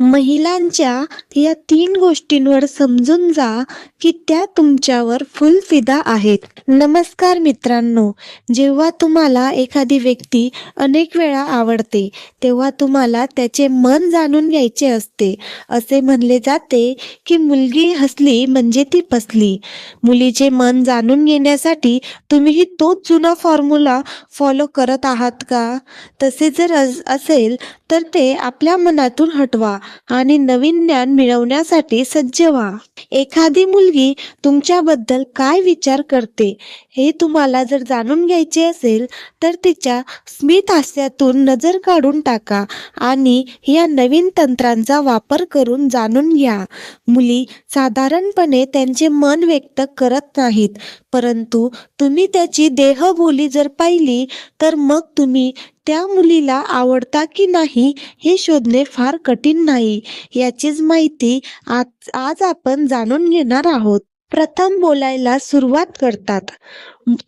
महिलांच्या या तीन गोष्टींवर समजून जा की त्या तुमच्यावर फुल फिदा आहेत. नमस्कार मित्रांनो जेव्हा तुम्हाला एखादी व्यक्ती अनेक वेळा आवडते तेव्हा तुम्हाला त्याचे मन जाणून घ्यायचे असते. असे म्हणले जाते की मुलगी हसली म्हणजे ती फसली. मुलीचे मन जाणून घेण्यासाठी तुम्हीही तोच जुना फॉर्म्युला फॉलो करत आहात का? तसे जर असेल तर ते आपल्या मनातून हटवा. आणि नवीन ज्ञान मिळवण्यासाठी सज्ज व्हा. एखादी मुलगी तुमच्याबद्दल काय विचार करते हे तुम्हाला जर जाणून घ्यायचे असेल तर तिच्या स्मित हास्यातून नजर काढून टाका आणि या नवीन तंत्रांचा वापर करून जाणून घ्या. मुली साधारणपणे त्यांचे मन व्यक्त करत नाहीत परंतु तुम्ही त्याची देहबोली जर पाहिली तर मग तुम्ही त्या मुलीला आवडता की नाही हे शोधणे फार कठीण नाही. याचीच माहिती आज आज आपण जाणून घेणार आहोत. प्रथम बोलायला सुरुवात करतात.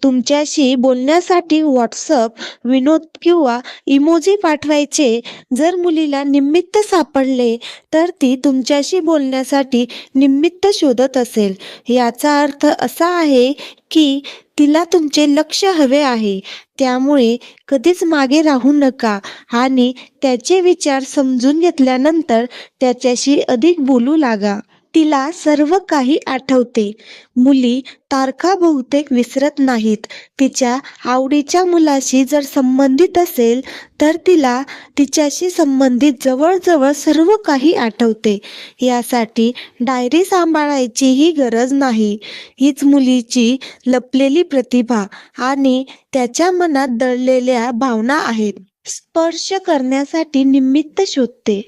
तुमच्याशी बोलण्यासाठी व्हॉट्सअप विनोद किंवा इमोजी पाठवायचे. जर मुलीला निमित्त सापडले तर ती तुमच्याशी बोलण्यासाठी निमित्त शोधत असेल. याचा अर्थ असा आहे की तिला तुमचे लक्ष हवे आहे. त्यामुळे कधीच मागे राहू नका आणि त्याचे विचार समजून घेतल्यानंतर त्याच्याशी अधिक बोलू लागा. तिला सर्व काही आठवते. मुली तारखा बहुतेक विसरत नाहीत. तिच्या आवडीच्या मुलाशी जर संबंधित असेल तर तिला तिच्याशी संबंधित जवळजवळ सर्व काही आठवते. यासाठी डायरी सांभाळायचीही गरज नाही. हीच मुलीची लपलेली प्रतिभा आणि त्याच्या मनात दडलेल्या भावना आहेत. स्पर्श करण्यासाठी निमित्त शोधते.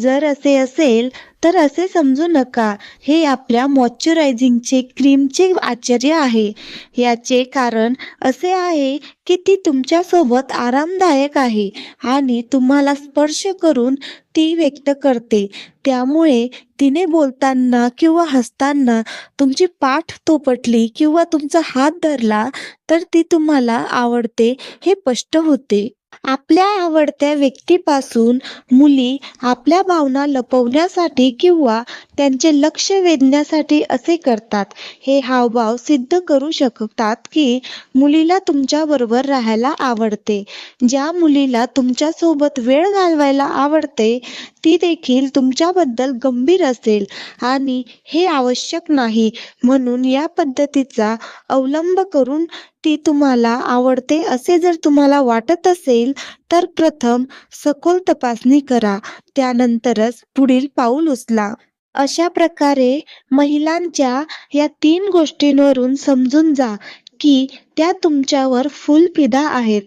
जर असे असेल तर असे समजू नका. हे आपल्या मॉइश्चरायझिंगचे क्रीमचे आश्चर्य आहे. याचे कारण असे आहे की ती तुमच्यासोबत आरामदायक आहे आणि तुम्हाला स्पर्श करून ती व्यक्त करते. त्यामुळे तिने बोलताना किंवा हसताना तुमची पाठ तोपटली किंवा तुमचा हात धरला तर ती तुम्हाला आवडते हे स्पष्ट होते. आपल्या आवडत्या व्यक्तीपासून मुली आपल्या भावना लपवण्यासाठी किंवा त्यांचे लक्ष वेधण्यासाठी असे करतात. हे हावभाव सिद्ध करू शकतात की मुलीला तुमच्याबरोबर राहायला आवडते. ज्या मुलीला तुमच्यासोबत वेळ घालवायला आवडते ती देखील तुमच्याबद्दल गंभीर असेल आणि हे आवश्यक नाही म्हणून या पद्धतीचा अवलंब करून ती तुम्हाला आवडते असे जर तुम्हाला वाटत असेल तर प्रथम सखोल तपासणी करा. त्यानंतरच पुढील पाऊल उचला. अशा प्रकारे महिलांच्या या तीन गोष्टींवरून समजून जा की त्या तुमच्यावर फुल फिदा आहेत.